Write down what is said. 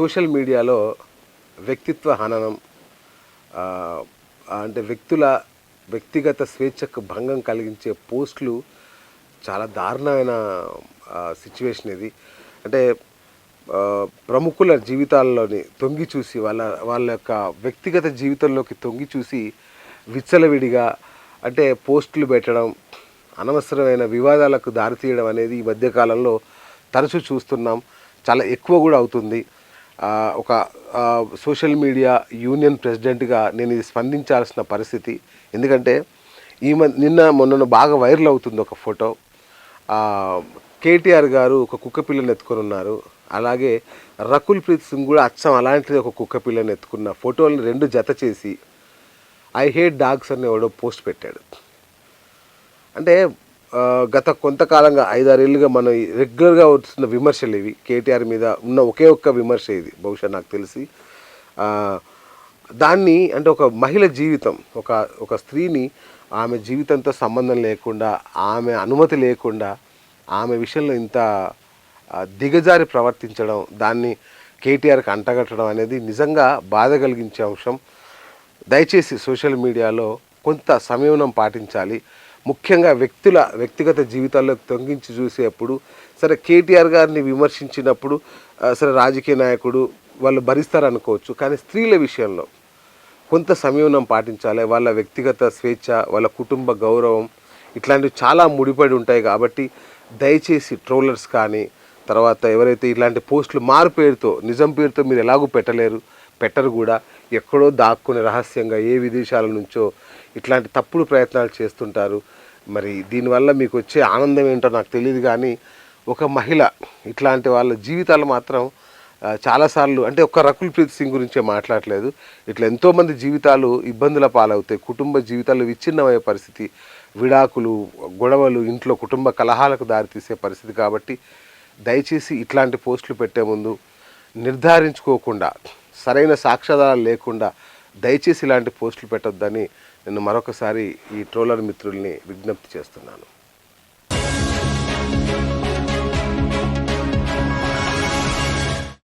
Social మీడియాలో వ్యక్తిత్వ హననం అంటే వ్యక్తుల వ్యక్తిగత స్వేచ్ఛకు భంగం కలిగించే పోస్టులు చాలా దారుణమైన సిచ్యువేషన్ ఇది. అంటే ప్రముఖుల జీవితాల్లోని తొంగి చూసి వాళ్ళ వాళ్ళ యొక్క వ్యక్తిగత జీవితంలోకి తొంగి చూసి విచ్చలవిడిగా అంటే పోస్టులు పెట్టడం అనవసరమైన వివాదాలకు దారితీయడం అనేది ఈ మధ్యకాలంలో తరచూ చూస్తున్నాం. చాలా ఎక్కువ కూడా అవుతుంది. ఒక సోషల్ మీడియా యూనియన్ ప్రెసిడెంట్గా నేను ఇది స్పందించాల్సిన పరిస్థితి. ఎందుకంటే ఈ నిన్న మొన్న బాగా వైరల్ అవుతుంది ఒక ఫోటో. కేటీఆర్ గారు ఒక కుక్క పిల్లని ఎత్తుకొని ఉన్నారు. అలాగే రకుల్ ప్రీత్ సింగ్ కూడా అచ్చం అలాంటిది ఒక కుక్క పిల్లని ఎత్తుకున్న ఫోటోలను రెండు జత చేసి ఐ హేట్ డాగ్స్ అని ఎవడో పోస్ట్ పెట్టాడు. అంటే గత కొంతకాలంగా ఐదారేళ్ళుగా మనం రెగ్యులర్గా వస్తున్న విమర్శలు ఇవి. కేటీఆర్ మీద ఉన్న ఒకే ఒక్క విమర్శ ఇది. బహుశా నాకు తెలిసి. దాన్ని అంటే ఒక మహిళ జీవితం ఒక ఒక స్త్రీని ఆమె జీవితంతో సంబంధం లేకుండా ఆమె అనుమతి లేకుండా ఆమె విషయంలో ఇంత దిగజారి ప్రవర్తించడం దాన్ని కేటీఆర్కి అంటగట్టడం అనేది నిజంగా బాధ కలిగించే అంశం. దయచేసి సోషల్ మీడియాలో కొంత సంయమనం పాటించాలి. ముఖ్యంగా వ్యక్తుల వ్యక్తిగత జీవితాల్లో తొంగించి చూసేప్పుడు సరే కేటీఆర్ గారిని విమర్శించినప్పుడు సరే రాజకీయ నాయకుడు వాళ్ళు భరిస్తారనుకోవచ్చు కానీ స్త్రీల విషయంలో కొంత సంయమనం పాటించాలి. వాళ్ళ వ్యక్తిగత స్వేచ్ఛ వాళ్ళ కుటుంబ గౌరవం ఇట్లాంటివి చాలా ముడిపడి ఉంటాయి కాబట్టి దయచేసి ట్రోలర్స్ కానీ తర్వాత ఎవరైతే ఇలాంటి పోస్టులు మారు పేరుతో నిజం పేరుతో మీరు ఎలాగూ పెట్టలేరు పెట్టరు కూడా. ఎక్కడో దాక్కుని రహస్యంగా ఏ విదేశాల నుంచో ఇట్లాంటి తప్పుడు ప్రయత్నాలు చేస్తుంటారు. మరి దీనివల్ల మీకు వచ్చే ఆనందం ఏంటో నాకు తెలియదు కానీ ఒక మహిళ ఇట్లాంటి వాళ్ళ జీవితాలు మాత్రం చాలాసార్లు అంటే ఒక్క రకుల్ ప్రీత్ సింగ్ గురించే మాట్లాడలేదు. ఇట్లా ఎంతోమంది జీవితాలు ఇబ్బందుల పాలవుతాయి. కుటుంబ జీవితాలు విచ్ఛిన్నమయ్యే పరిస్థితి విడాకులు గొడవలు ఇంట్లో కుటుంబ కలహాలకు దారితీసే పరిస్థితి కాబట్టి దయచేసి ఇట్లాంటి పోస్టులు పెట్టే ముందు నిర్ధారించుకోకుండా సరైన సాక్ష్యాధారాలు లేకుండా దయచేసి ఇలాంటి పోస్టులు పెట్టొద్దని నేను మరొకసారి ఈ ట్రోలర్ మిత్రుల్ని విజ్ఞప్తి చేస్తున్నాను.